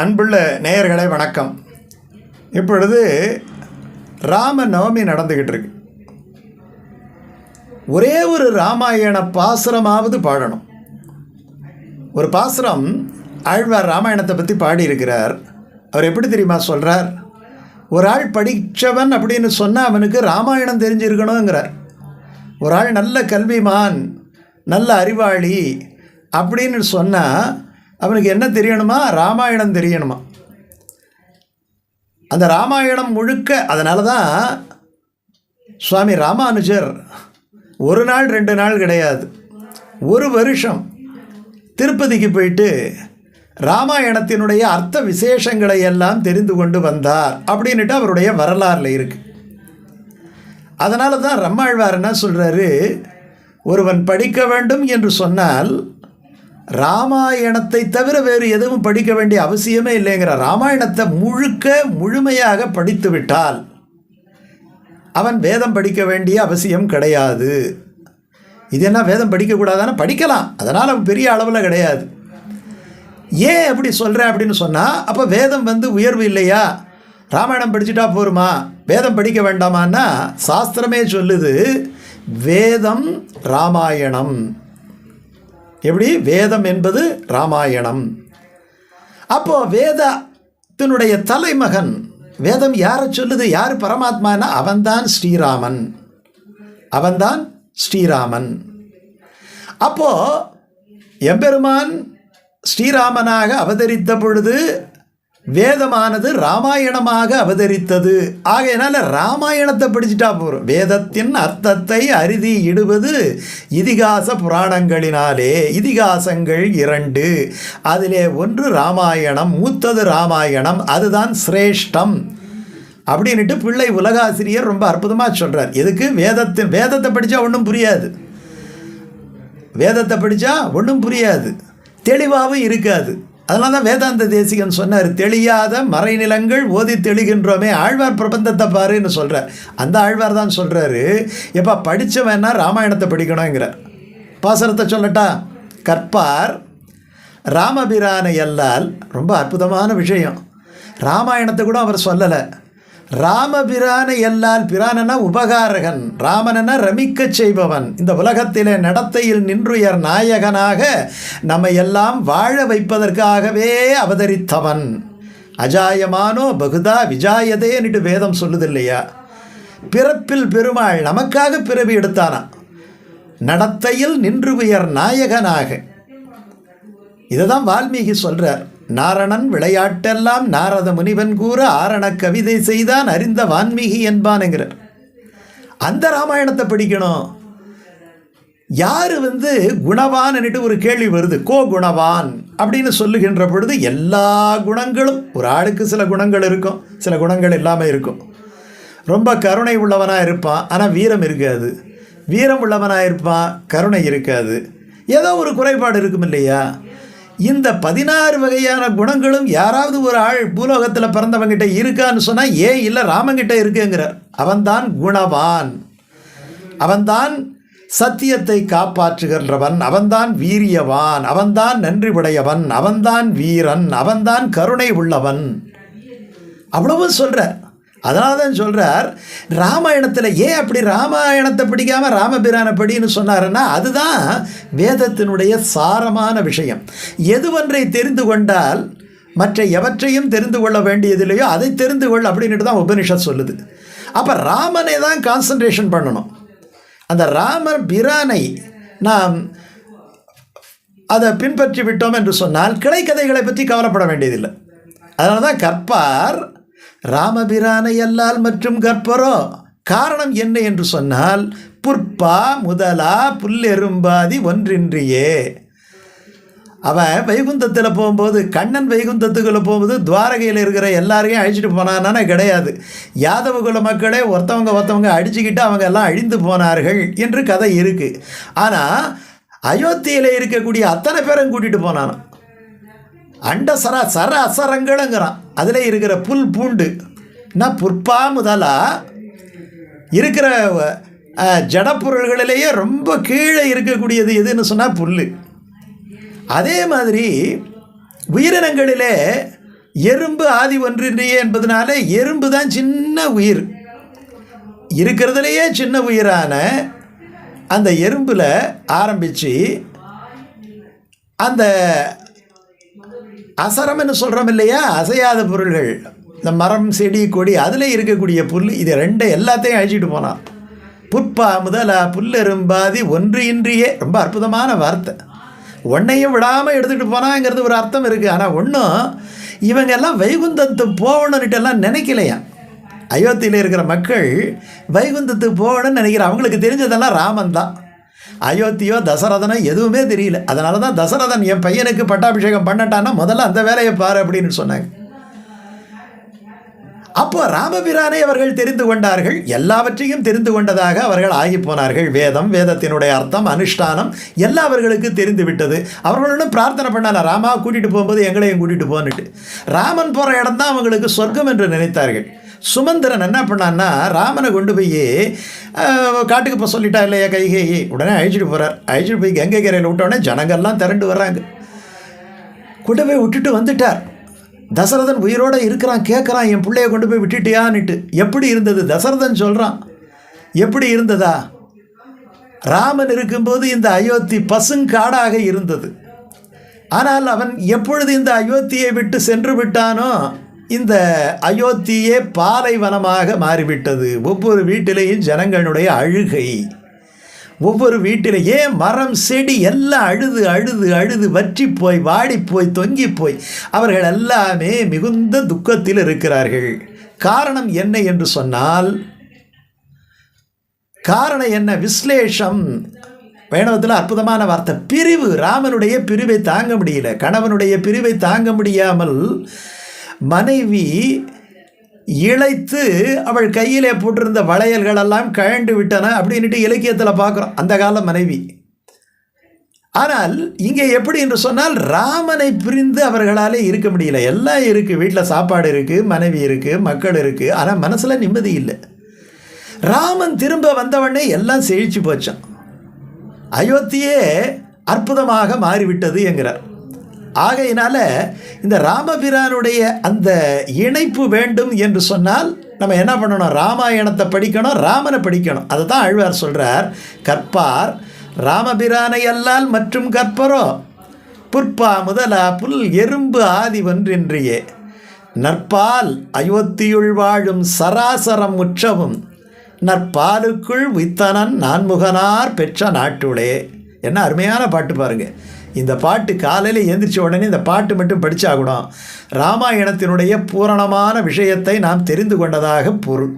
அன்புள்ள நேயர்களே வணக்கம். இப்பொழுது ராம நவமி நடந்துக்கிட்டு இருக்கு ஒரே ஒரு ராமாயண பாசுரமாவது பாடணும். ஒரு பாசுரம் ஆழ்வார் ராமாயணத்தை பற்றி பாடியிருக்கிறார். அவர் எப்படி தெரியுமா சொல்கிறார் ஒரு ஆள் படித்தவன் அப்படின்னு சொன்னால் அவனுக்கு ராமாயணம் தெரிஞ்சிருக்கணுங்கிறார் ஒரு ஆள் நல்ல கல்விமான் நல்ல அறிவாளி அப்படின்னு சொன்னால் அவனுக்கு என்ன தெரியணுமா? ராமாயணம் தெரியணுமா? அந்த ராமாயணம் முழுக்க அதனால தான் சுவாமி ராமானுஜர் ஒரு நாள் ரெண்டு நாள் கிடையாது. ஒரு வருஷம் திருப்பதிக்கு போயிட்டு ராமாயணத்தினுடைய அர்த்த விசேஷங்களை எல்லாம் தெரிந்து கொண்டு வந்தார் அப்படின்ட்டு அவருடைய வரலாறில் இருக்கு. அதனால தான் ரம்மாழ்வார் என்ன சொல்கிறாரு ஒருவன் படிக்க வேண்டும் என்று சொன்னால் ராமாயணத்தை தவிர வேறு எதுவும் படிக்க வேண்டிய அவசியமே இல்லைங்கிற ராமாயணத்தை முழுக்க முழுமையாக படித்து விட்டால் அவன் வேதம் படிக்க வேண்டிய அவசியம் கிடையாது. இது என்ன வேதம் படிக்கக்கூடாதானே படிக்கலாம். அதனால் அவன் பெரிய அளவில் கிடையாது. ஏன் அப்படி சொல்கிறேன் அப்படின்னு சொன்னால் அப்போ வேதம் வந்து உயர்வு இல்லையா? ராமாயணம் படிச்சுட்டா போருமா? வேதம் படிக்க வேண்டாமான்னா சாஸ்திரமே சொல்லுது வேதம் ராமாயணம். எப்படி? வேதம் என்பது ராமாயணம். அப்போ வேதத்தினுடைய தலைமகன் வேதம் யாரை சொல்லுது? யார் பரமாத்மானா? அவன்தான் ஸ்ரீராமன். அவன்தான் ஸ்ரீராமன். அப்போ எம்பெருமான் ஸ்ரீராமனாக அவதரித்த பொழுது வேதமானது ராமாயணமாக அவதரித்தது. ஆகையினால ராமாயணத்தை பிடிச்சிட்டா போகிறோம் வேதத்தின் அர்த்தத்தை அறுதி இடுவது இதிகாச புராணங்களினாலே. இதிகாசங்கள் இரண்டு. அதிலே ஒன்று ராமாயணம் மூத்தது ராமாயணம் அதுதான் சிரேஷ்டம். அப்படின்ட்டு பிள்ளை உலகாசிரியர் ரொம்ப அற்புதமாக சொல்கிறார் எதுக்கு? வேதத்தின் வேதத்தை படித்தா ஒன்றும் புரியாது. வேதத்தை படித்தா ஒன்றும் புரியாது. தெளிவாகவும் இருக்காது. அதனால தான் வேதாந்த தேசிகன் சொன்னார் தெளியாத மறைநிலங்கள் ஓதி தெளிகின்றோமே ஆழ்வார் பிரபந்தத்தை பாருன்னு சொல்கிறார் அந்த ஆழ்வார் தான் சொல்கிறாரு எப்போ படித்தவன்னா ராமாயணத்தை படிக்கணுங்கிறார் பாசனத்தை சொல்லட்டா கற்பார் ராமபிரானை எல்லால் ரொம்ப அற்புதமான விஷயம் ராமாயணத்தை கூட அவர் சொல்லலை. ராமபிரானை எல்லால் பிரானன உபகாரகன் ராமனன ரமிக்கச் செய்பவன். இந்த உலகத்திலே நடத்தையில் நின்றுயர் நாயகனாக நம்மை எல்லாம் வாழ வைப்பதற்காகவே அவதரித்தவன். அஜாயமானோ பகுதா விஜாயதேன்னுட்டு வேதம் சொல்லுது இல்லையா பிறப்பில் பெருமாள் நமக்காக பிறவி எடுத்தானா? நடத்தையில் நின்று உயர் நாயகனாக. இதுதான் வால்மீகி சொல்கிறார் நாரணன் விளையாட்டெல்லாம் நாரத முனிவன் கூற ஆரண கவிதை செய்தான் அறிந்த வான்மீகி என்பானுங்கிறார் அந்த ராமாயணத்தை படிக்கணும். யார் வந்து குணவான்னுட்டு ஒரு கேள்வி வருது. கோ குணவான் அப்படின்னு சொல்லுகின்ற பொழுது எல்லா குணங்களும் ஒரு ஆளுக்கு சில குணங்கள் இருக்கும். சில குணங்கள் இல்லாமல் இருக்கும். ரொம்ப கருணை உள்ளவனாக இருப்பான். ஆனால் வீரம் இருக்காது. வீரம் உள்ளவனாக இருப்பான். கருணை இருக்காது. ஏதோ ஒரு குறைபாடு இருக்கும் இல்லையா? இந்த பதினாறு வகையான குணங்களும் யாராவது ஒரு ஆள் பூலோகத்தில் பிறந்தவங்கிட்ட இருக்கான்னு சொன்னால் ஏன் இல்லை ராமங்கிட்ட இருக்குங்கிறார். அவன்தான் குணவான். அவன்தான் சத்தியத்தை காப்பாற்றுகின்றவன். அவன்தான் வீரியவான். அவன்தான் நன்றி உடையவன் அவன்தான் வீரன். அவன்தான் கருணை உள்ளவன். அவ்வளவும் சொல்கிறார் அதனால தான் சொல்கிறார் ராமாயணத்தில் ஏன் அப்படி ராமாயணத்தை பிடிக்காமல் ராமபிரானை படின்னு சொன்னாருன்னா அதுதான் வேதத்தினுடைய சாரமான விஷயம். எதுவொன்றை தெரிந்து கொண்டால் மற்ற எவற்றையும் தெரிந்து கொள்ள வேண்டியதில்லையோ அதை தெரிந்து கொள் அப்படின்ட்டு தான் உபனிஷத் சொல்லுது. அப்போ ராமனை தான் கான்சன்ட்ரேஷன் பண்ணணும். அந்த ராம பிரானை நாம் அதை பின்பற்றி விட்டோம் என்று சொன்னால் கிளைக்கதைகளை பற்றி கவலைப்பட வேண்டியதில்லை. அதனால தான் கற்பார் ராமபிரானை அல்லால் மற்றும் கற்பரோ? காரணம் என்ன என்று சொன்னால் புற்பா முதலா புல்லெரும்பாதி ஒன்றின்றியே. அவன் வைகுந்தத்தில் போகும்போது கண்ணன் வைகுந்தத்துக்குள்ளே போகும்போது துவாரகையில் இருக்கிற எல்லாரையும் அழிச்சிட்டு போனான்னா கிடையாது. யாதவ குல மக்களே ஒருத்தவங்க ஒருத்தவங்க அடிச்சுக்கிட்டு அவங்க எல்லாம் அழிந்து போனார்கள் என்று கதை இருக்குது ஆனால் அயோத்தியில் இருக்கக்கூடிய அத்தனை பேரும் கூட்டிகிட்டு போனானோ அண்டசரா சர அசரங்களுங்கிறான் அதில் இருக்கிற புல் பூண்டு. நான் புற்பா முதலா? இருக்கிற ஜடப்பொருள்களிலேயே ரொம்ப கீழே இருக்கக்கூடியது எதுன்னு சொன்னால் புல் அதே மாதிரி உயிரினங்களிலே எறும்பு ஆதி ஒன்றின்றியே என்பதனால எறும்பு தான் சின்ன உயிர். இருக்கிறதுலையே சின்ன உயிரான அந்த எறும்பில் ஆரம்பித்து அந்த அசரம்னு சொல்கிறோம் இல்லையா? அசையாத பொருள்கள். இந்த மரம் செடி கொடி அதில் இருக்கக்கூடிய புல் இது ரெண்டை எல்லாத்தையும் அழிச்சிட்டு போனான் புற்பா முதலா புல்லெரும்பாதி ஒன்று இன்றியே. ரொம்ப அற்புதமான வார்த்தை. ஒன்றையும் விடாமல் எடுத்துகிட்டு போனாங்கிறது ஒரு அர்த்தம் இருக்குது ஆனால் ஒன்றும் இவங்க எல்லாம் வைகுந்தத்து போகணுன்னுட்டு எல்லாம் நினைக்கலையா? அயோத்தியில் இருக்கிற மக்கள் வைகுந்தத்துக்கு போகணும்னு நினைக்கிற அவங்களுக்கு தெரிஞ்சதெல்லாம் ராமன் தான். அயோத்தியோ தசரதனோ எதுவுமே தெரியல. அதனால தான் தசரதன் என் பையனுக்கு பட்டாபிஷேகம் பண்ணட்டான்னா முதல்ல அந்த வேலையை பாரு அப்படின்னு சொன்னாங்க. அப்போ ராமபிரானை அவர்கள் தெரிந்து கொண்டார்கள். எல்லாவற்றையும் தெரிந்து கொண்டதாக அவர்கள் ஆகி போனார்கள். வேதம் வேதத்தினுடைய அர்த்தம் அனுஷ்டானம் எல்லாம் அவர்களுக்கு தெரிந்து விட்டது. அவர்களுடன் பிரார்த்தனை பண்ணால ராமா கூட்டிகிட்டு போகும்போது எங்களையும் கூட்டிகிட்டு போன்னுட்டு. ராமன் போகிற இடம் தான் அவங்களுக்கு சொர்க்கம் என்று நினைத்தார்கள். சுமந்திரன் என்ன பண்ணான்னா ராமனை கொண்டு போய் காட்டுக்கு போக சொல்லிட்டா இல்லையா கைகேயி உடனே அழிச்சிட்டு போகிறார் அழிச்சிட்டு போய் கங்கை கரையில் விட்டோடனே ஜனங்கள்லாம் திரண்டு வர்றாங்க. கொண்டு போய் விட்டுட்டு வந்துட்டார். தசரதன் உயிரோடு இருக்கிறான் கேட்குறான் என் பிள்ளைய கொண்டு போய் விட்டுட்டியான்னுட்டு. எப்படி இருந்தது? தசரதன் சொல்கிறான் எப்படி இருந்ததா? ராமன் இருக்கும்போது இந்த அயோத்தி பசுங்காடாக இருந்தது. ஆனால் அவன் எப்பொழுது இந்த அயோத்தியை விட்டு சென்று விட்டானோ இந்த அயோத்தியே பாலைவனமாக மாறிவிட்டது. ஒவ்வொரு வீட்டிலேயும் ஜனங்களுடைய அழுகை. ஒவ்வொரு வீட்டில் ஏன் மரம் செடி எல்லாம் அழுது அழுது அழுது வற்றி போய் வாடி போய் தொங்கி போய் அவர்கள் எல்லாமே மிகுந்த துக்கத்தில் இருக்கிறார்கள். காரணம் என்ன என்று சொன்னால் காரணம் என்ன? விஸ்லேஷம். வைணவத்தில் அற்புதமான வார்த்தை. பிரிவு. ராமனுடைய பிரிவை தாங்க முடியல. கணவனுடைய பிரிவை தாங்க முடியாமல் மனைவி இழைத்து அவள் கையிலே போட்டிருந்த வளையல்கள் எல்லாம் கழண்டு விட்டன அப்படின்ட்டு இலக்கியத்தில் பார்க்குறோம். அந்த கால மனைவி. ஆனால் இங்கே எப்படி என்று சொன்னால் ராமனை பிரிந்து அவர்களாலே இருக்க முடியல. எல்லாம் இருக்குது வீட்டில் சாப்பாடு இருக்குது மனைவி இருக்குது மக்கள் இருக்குது ஆனால் மனசில் நிம்மதி இல்லை. ராமன் திரும்ப வந்தவொடனே எல்லாம் செழிச்சு போச்சான் அயோத்தியே அற்புதமாக மாறிவிட்டது என்கிறார். ஆகையினால இந்த ராமபிரானுடைய அந்த இணைப்பு வேண்டும் என்று சொன்னால் நம்ம என்ன பண்ணணும்? ராமாயணத்தை படிக்கணும் ராமனை படிக்கணும். அதை தான் ஆழ்வார் சொல்கிறார் கற்பார் ராமபிரானை அல்லால் மற்றும் கற்பரோ? புற்பா முதலா புல் எறும்பு ஆதி ஒன்றின்றியே. நற்பால் அயோத்தியுள் வாழும் சராசரம் உற்றவும் நற்பாலுக்குள் வித்தனன் நான்முகனார் பெற்ற நாட்டுளே. என்ன அருமையான பாட்டு பாருங்கள் இந்த பாட்டு காலையில் எந்திரிச்ச உடனே இந்த பாட்டு மட்டும் படித்தாகணும் ராமாயணத்தினுடைய பூரணமான விஷயத்தை நாம் தெரிந்து கொண்டதாக பொருள்.